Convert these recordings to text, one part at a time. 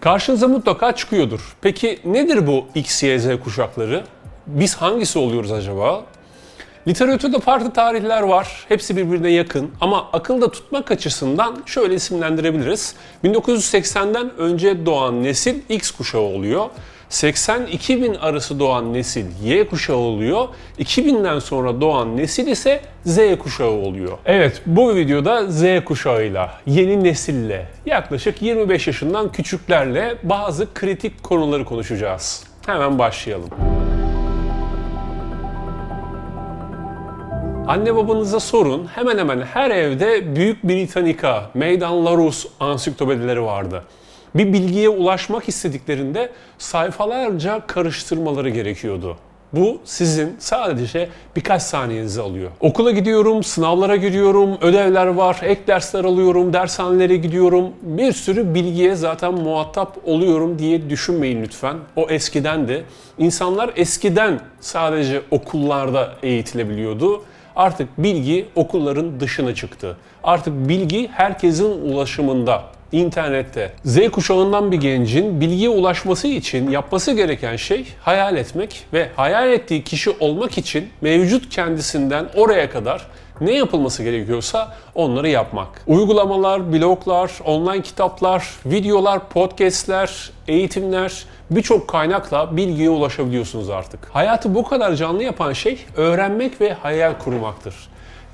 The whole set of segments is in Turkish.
Karşınıza mutlaka çıkıyordur. Peki nedir bu X, Y, Z kuşakları? Biz hangisi oluyoruz acaba? Literatürde farklı tarihler var. Hepsi birbirine yakın ama akılda tutmak açısından şöyle isimlendirebiliriz. 1980'den önce doğan nesil X kuşağı oluyor. 80-2000 arası doğan nesil Y kuşağı oluyor. 2000'den sonra doğan nesil ise Z kuşağı oluyor. Evet bu videoda Z kuşağıyla, yeni nesille, yaklaşık 25 yaşından küçüklerle bazı kritik konuları konuşacağız. Hemen başlayalım. Anne babanıza sorun. Hemen hemen her evde Büyük Britannica, Meydan Larus ansiklopedileri vardı. Bir bilgiye ulaşmak istediklerinde sayfalarca karıştırmaları gerekiyordu. Bu sizin sadece birkaç saniyenizi alıyor. Okula gidiyorum, sınavlara giriyorum, ödevler var, ek dersler alıyorum, dershanelere gidiyorum. Bir sürü bilgiye zaten muhatap oluyorum diye düşünmeyin lütfen. O eskiden de. İnsanlar eskiden sadece okullarda eğitilebiliyordu. Artık bilgi okulların dışına çıktı. Artık bilgi herkesin ulaşımında, internette. Z kuşağından bir gencin bilgiye ulaşması için yapması gereken şey hayal etmek ve hayal ettiği kişi olmak için mevcut kendisinden oraya kadar ne yapılması gerekiyorsa onları yapmak. Uygulamalar, bloglar, online kitaplar, videolar, podcastler, eğitimler, birçok kaynakla bilgiye ulaşabiliyorsunuz artık. Hayatı bu kadar canlı yapan şey öğrenmek ve hayal kurmaktır.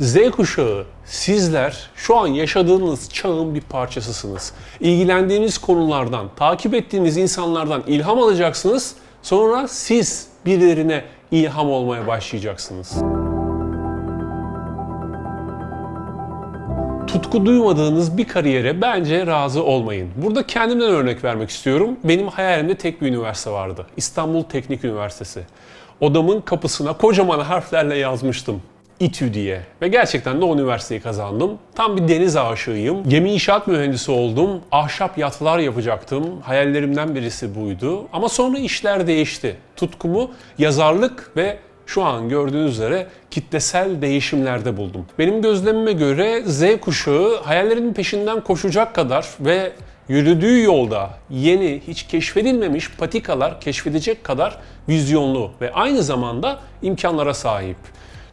Z kuşağı sizler şu an yaşadığınız çağın bir parçasısınız. İlgilendiğiniz konulardan, takip ettiğiniz insanlardan ilham alacaksınız. Sonra siz birilerine ilham olmaya başlayacaksınız. tutku duymadığınız bir kariyere bence razı olmayın. Burada kendimden örnek vermek istiyorum. Benim hayalimde tek bir üniversite vardı. İstanbul Teknik Üniversitesi. Odamın kapısına kocaman harflerle yazmıştım. İTÜ diye. Ve gerçekten de o üniversiteyi kazandım. Tam bir deniz aşığıyım. Gemi inşaat mühendisi oldum. Ahşap yatlar yapacaktım. Hayallerimden birisi buydu. Ama sonra işler değişti. Tutkumu yazarlık ve şu an gördüğünüz üzere kitlesel değişimlerde buldum. Benim gözlemime göre Z kuşağı hayallerinin peşinden koşacak kadar ve yürüdüğü yolda yeni, hiç keşfedilmemiş patikalar keşfedecek kadar vizyonlu ve aynı zamanda imkanlara sahip.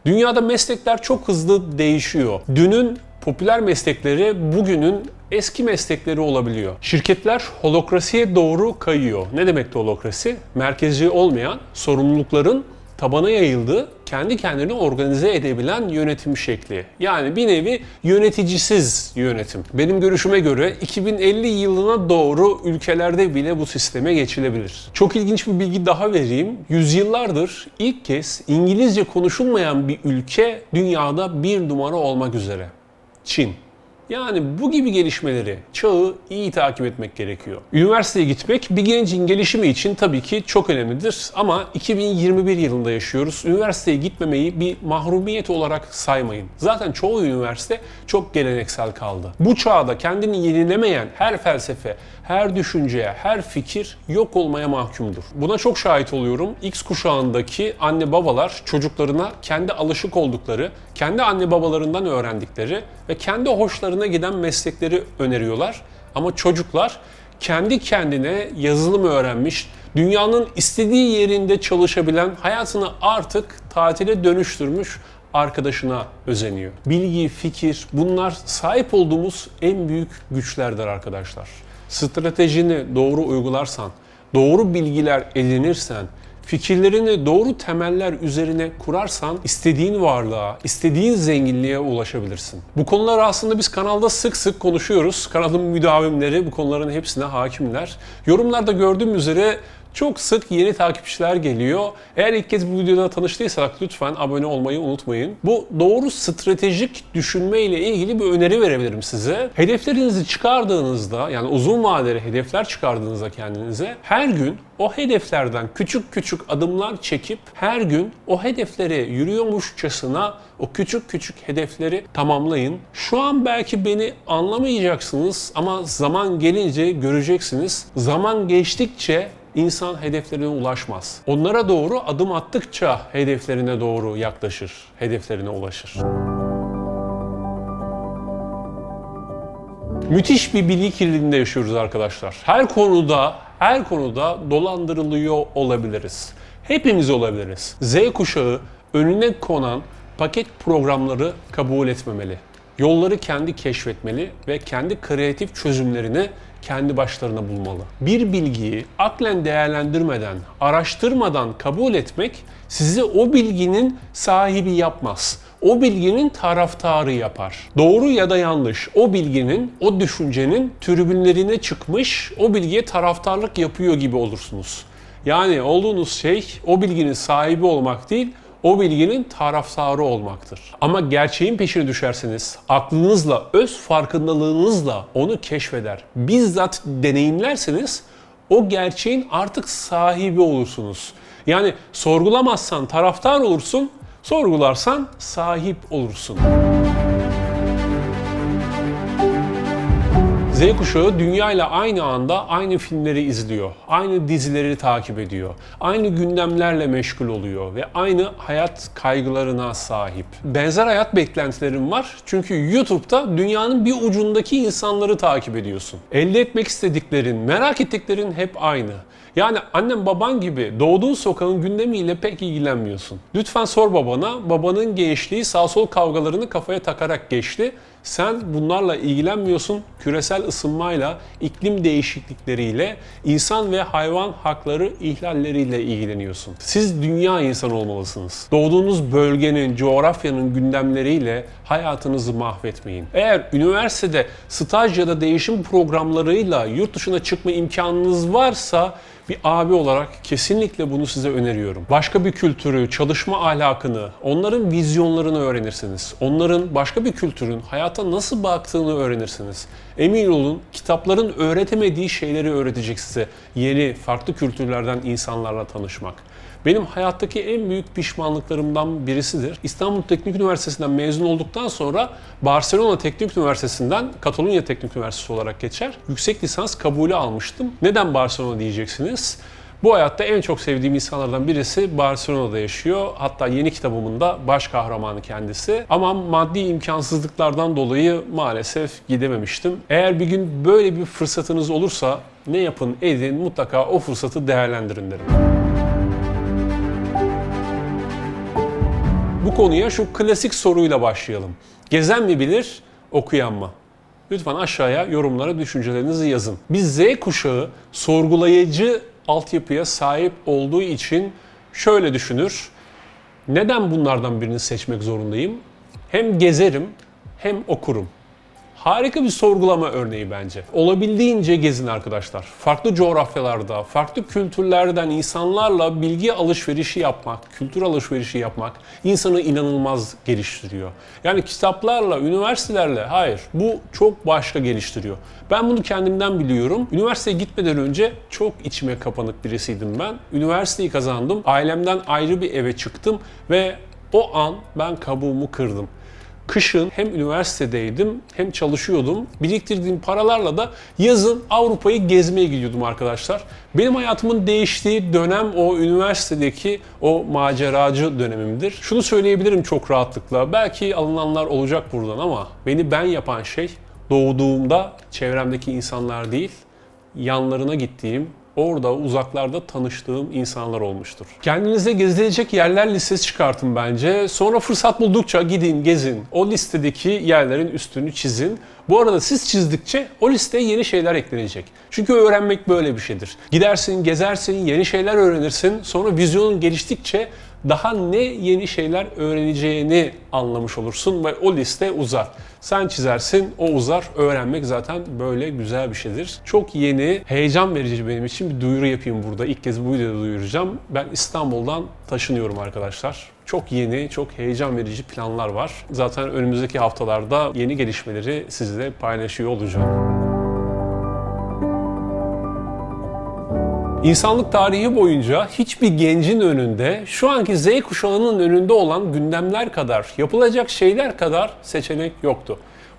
Dünyada meslekler çok hızlı değişiyor. Dünün popüler meslekleri bugünün eski meslekleri olabiliyor. Şirketler holokrasiye doğru kayıyor. Ne demek holokrasi? Merkezci olmayan sorumlulukların tabana yayıldığı, kendi kendini organize edebilen yönetim şekli. Yani bir nevi yöneticisiz yönetim. Benim görüşüme göre 2050 yılına doğru ülkelerde bile bu sisteme geçilebilir. Çok ilginç bir bilgi daha vereyim. Yüzyıllardır ilk kez İngilizce konuşulmayan bir ülke dünyada bir numara olmak üzere. Çin. Yani bu gibi gelişmeleri, çağı iyi takip etmek gerekiyor. Üniversiteye gitmek bir gencin gelişimi için tabii ki çok önemlidir ama 2021 yılında yaşıyoruz. Üniversiteye gitmemeyi bir mahrumiyet olarak saymayın. Zaten çoğu üniversite çok geleneksel kaldı. Bu çağda kendini yenilemeyen her felsefe, her düşünceye, her fikir yok olmaya mahkumdur. Buna çok şahit oluyorum. X kuşağındaki anne babalar çocuklarına kendi alışık oldukları, kendi anne babalarından öğrendikleri ve kendi hoşlarına giden meslekleri öneriyorlar. Ama çocuklar kendi kendine yazılım öğrenmiş, dünyanın istediği yerinde çalışabilen, hayatını artık tatile dönüştürmüş arkadaşına özeniyor. Bilgi, fikir bunlar sahip olduğumuz en büyük güçlerdir arkadaşlar. Stratejini doğru uygularsan, doğru bilgiler edinirsen, fikirlerini doğru temeller üzerine kurarsan istediğin varlığa, istediğin zenginliğe ulaşabilirsin. Bu konular aslında biz kanalda sık sık konuşuyoruz. Kanalın müdavimleri bu konuların hepsine hakimler. Yorumlarda gördüğüm üzere çok sık yeni takipçiler geliyor. Eğer ilk kez bu videoda tanıştıysak lütfen abone olmayı unutmayın. Bu doğru stratejik düşünme ile ilgili bir öneri verebilirim size. Hedeflerinizi çıkardığınızda yani uzun vadeli hedefler çıkardığınızda kendinize her gün o hedeflerden küçük küçük adımlar çekip her gün o hedeflere yürüyormuşçasına o küçük küçük hedefleri tamamlayın. Şu an belki beni anlamayacaksınız ama zaman gelince göreceksiniz. Zaman geçtikçe insan hedeflerine ulaşmaz. Onlara doğru adım attıkça hedeflerine doğru yaklaşır, hedeflerine ulaşır. Müthiş bir bilgi kirliliğinde yaşıyoruz arkadaşlar. Her konuda, her konuda dolandırılıyor olabiliriz. Hepimiz olabiliriz. Z kuşağı önüne konan paket programları kabul etmemeli. Yolları kendi keşfetmeli ve kendi kreatif çözümlerini kendi başlarına bulmalı. Bir bilgiyi aklen değerlendirmeden, araştırmadan kabul etmek sizi o bilginin sahibi yapmaz. O bilginin taraftarı yapar. Doğru ya da yanlış o bilginin, o düşüncenin tribünlerine çıkmış, o bilgiye taraftarlık yapıyor gibi olursunuz. Yani olduğunuz şey o bilginin sahibi olmak değil, o bilginin taraftarı olmaktır. Ama gerçeğin peşine düşerseniz aklınızla, öz farkındalığınızla onu keşfeder. Bizzat deneyimlerseniz o gerçeğin artık sahibi olursunuz. Yani sorgulamazsan taraftar olursun, sorgularsan sahip olursun. Z kuşağı dünya ile aynı anda aynı filmleri izliyor, aynı dizileri takip ediyor, aynı gündemlerle meşgul oluyor ve aynı hayat kaygılarına sahip. Benzer hayat beklentilerim var çünkü YouTube'da dünyanın bir ucundaki insanları takip ediyorsun. Elde etmek istediklerin, merak ettiklerin hep aynı. Yani annem baban gibi doğduğun sokağın gündemiyle pek ilgilenmiyorsun. Lütfen sor babana, babanın gençliği sağ sol kavgalarını kafaya takarak geçti. Sen bunlarla ilgilenmiyorsun. Küresel ısınmayla, iklim değişiklikleriyle, insan ve hayvan hakları ihlalleriyle ilgileniyorsun. Siz dünya insanı olmalısınız. Doğduğunuz bölgenin, coğrafyanın gündemleriyle hayatınızı mahvetmeyin. Eğer üniversitede staj ya da değişim programlarıyla yurt dışına çıkma imkanınız varsa bir abi olarak kesinlikle bunu size öneriyorum. Başka bir kültürü, çalışma ahlakını, onların vizyonlarını öğrenirsiniz. Onların başka bir kültürün hayata nasıl baktığını öğrenirsiniz. Emin olun kitapların öğretemediği şeyleri öğretecek size. Yeni, farklı kültürlerden insanlarla tanışmak. Benim hayattaki en büyük pişmanlıklarımdan birisidir. İstanbul Teknik Üniversitesi'nden mezun olduktan sonra Barcelona Teknik Üniversitesi'nden Katalunya Teknik Üniversitesi olarak geçer. Yüksek lisans kabulü almıştım. Neden Barcelona diyeceksiniz? Bu hayatta en çok sevdiğim insanlardan birisi Barcelona'da yaşıyor. Hatta yeni kitabımın da baş kahramanı kendisi. Ama maddi imkansızlıklardan dolayı maalesef gidememiştim. Eğer bir gün böyle bir fırsatınız olursa ne yapın edin mutlaka o fırsatı değerlendirin derim. Bu konuya şu klasik soruyla başlayalım. Gezen mi bilir, okuyan mı? Lütfen aşağıya yorumlara düşüncelerinizi yazın. Biz Z kuşağı sorgulayıcı altyapıya sahip olduğu için şöyle düşünür. Neden bunlardan birini seçmek zorundayım? Hem gezerim hem okurum. Harika bir sorgulama örneği bence. Olabildiğince gezin arkadaşlar. Farklı coğrafyalarda, farklı kültürlerden insanlarla bilgi alışverişi yapmak, kültür alışverişi yapmak insanı inanılmaz geliştiriyor. Yani kitaplarla, üniversitelerle hayır bu çok başka geliştiriyor. Ben bunu kendimden biliyorum. Üniversiteye gitmeden önce çok içime kapanık birisiydim ben. Üniversiteyi kazandım. Ailemden ayrı bir eve çıktım ve o an ben kabuğumu kırdım. Kışın hem üniversitedeydim hem çalışıyordum. Biriktirdiğim paralarla da yazın Avrupa'yı gezmeye gidiyordum arkadaşlar. Benim hayatımın değiştiği dönem o üniversitedeki o maceracı dönemimdir. Şunu söyleyebilirim çok rahatlıkla. Belki alınanlar olacak buradan ama beni ben yapan şey doğduğumda çevremdeki insanlar değil, yanlarına gittiğim, orada uzaklarda tanıştığım insanlar olmuştur. Kendinize gezilecek yerler listesi çıkartın bence. Sonra fırsat buldukça gidin, gezin. O listedeki yerlerin üstünü çizin. Bu arada siz çizdikçe o listeye yeni şeyler eklenecek. Çünkü öğrenmek böyle bir şeydir. Gidersin, gezersin, yeni şeyler öğrenirsin. Sonra vizyonun geliştikçe daha ne yeni şeyler öğreneceğini anlamış olursun ve o liste uzar. Sen çizersin, o uzar. Öğrenmek zaten böyle güzel bir şeydir. Çok yeni, heyecan verici benim için bir duyuru yapayım burada. İlk kez bu videoda duyuracağım. Ben İstanbul'dan taşınıyorum arkadaşlar. Çok yeni, çok heyecan verici planlar var. Zaten önümüzdeki haftalarda yeni gelişmeleri sizle paylaşıyor olacağım. İnsanlık tarihi boyunca hiçbir gencin önünde şu anki Z kuşağının önünde olan gündemler kadar, yapılacak şeyler kadar seçenek yoktu.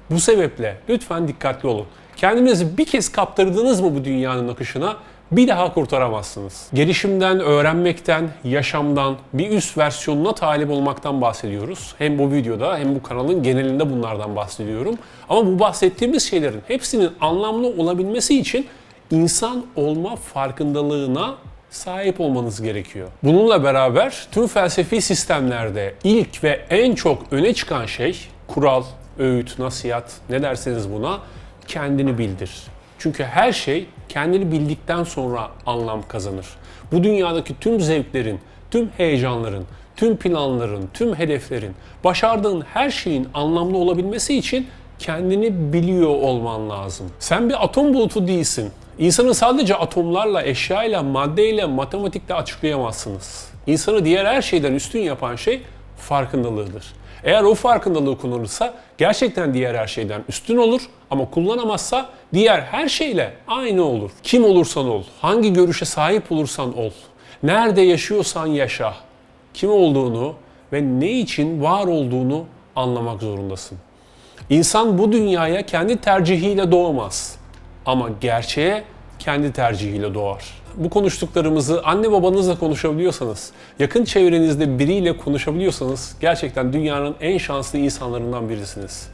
Bu sebeple lütfen dikkatli olun. Kendinizi bir kez kaptırdınız mı bu dünyanın akışına bir daha kurtaramazsınız. Gelişimden, öğrenmekten, yaşamdan, bir üst versiyonuna talip olmaktan bahsediyoruz. Hem bu videoda hem bu kanalın genelinde bunlardan bahsediyorum. Ama bu bahsettiğimiz şeylerin hepsinin anlamlı olabilmesi için insan olma farkındalığına sahip olmanız gerekiyor. Bununla beraber tüm felsefi sistemlerde ilk ve en çok öne çıkan şey kural, öğüt, nasihat ne derseniz buna kendini bildir. Çünkü her şey kendini bildikten sonra anlam kazanır. Bu dünyadaki tüm zevklerin, tüm heyecanların, tüm planların, tüm hedeflerin, başardığın her şeyin anlamlı olabilmesi için kendini biliyor olman lazım. Sen bir atom bulutu değilsin. İnsanı sadece atomlarla, eşyayla, maddeyle, matematikle açıklayamazsınız. İnsanı diğer her şeyden üstün yapan şey farkındalığıdır. Eğer o farkındalığı kullanırsa gerçekten diğer her şeyden üstün olur ama kullanamazsa diğer her şeyle aynı olur. Kim olursan ol, hangi görüşe sahip olursan ol, nerede yaşıyorsan yaşa, kim olduğunu ve ne için var olduğunu anlamak zorundasın. İnsan bu dünyaya kendi tercihiyle doğmaz ama gerçeğe kendi tercihiyle doğar. Bu konuştuklarımızı anne babanızla konuşabiliyorsanız, yakın çevrenizde biriyle konuşabiliyorsanız gerçekten dünyanın en şanslı insanlarından birisiniz.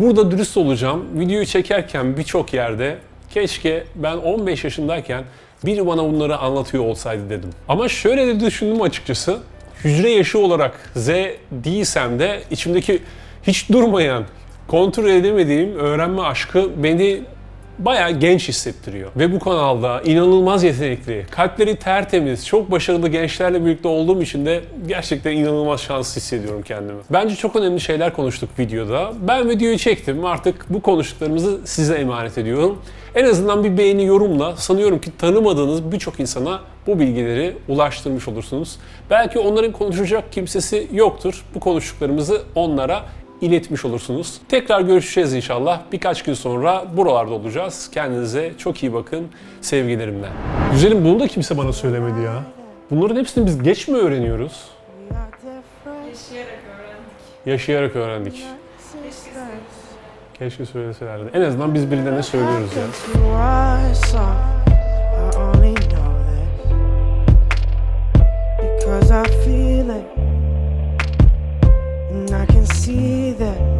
Burada dürüst olacağım. Videoyu çekerken birçok yerde keşke ben 15 yaşındayken biri bana bunları anlatıyor olsaydı dedim. Ama şöyle de düşündüm açıkçası. Hücre yaşı olarak Z değilsem de içimdeki hiç durmayan, kontrol edemediğim öğrenme aşkı beni bayağı genç hissettiriyor. Ve bu kanalda inanılmaz yetenekli, kalpleri tertemiz, çok başarılı gençlerle birlikte olduğum için de gerçekten inanılmaz şanslı hissediyorum kendimi. Bence çok önemli şeyler konuştuk videoda. Ben videoyu çektim. Artık bu konuştuklarımızı size emanet ediyorum. En azından bir beğeni yorumla sanıyorum ki tanımadığınız birçok insana bu bilgileri ulaştırmış olursunuz. Belki onların konuşacak kimsesi yoktur. Bu konuştuklarımızı onlara iletmiş olursunuz. Tekrar görüşeceğiz inşallah. Birkaç gün sonra buralarda olacağız. Kendinize çok iyi bakın. Sevgilerimle. Güzelim bunu da kimse bana söylemedi ya. Bunların hepsini biz geç mi öğreniyoruz? Yaşayarak öğrendik. Yaşayarak öğrendik. Keşke söyleselerdi. En azından biz birilerine söylüyoruz ya. Cause I feel it and I can see either.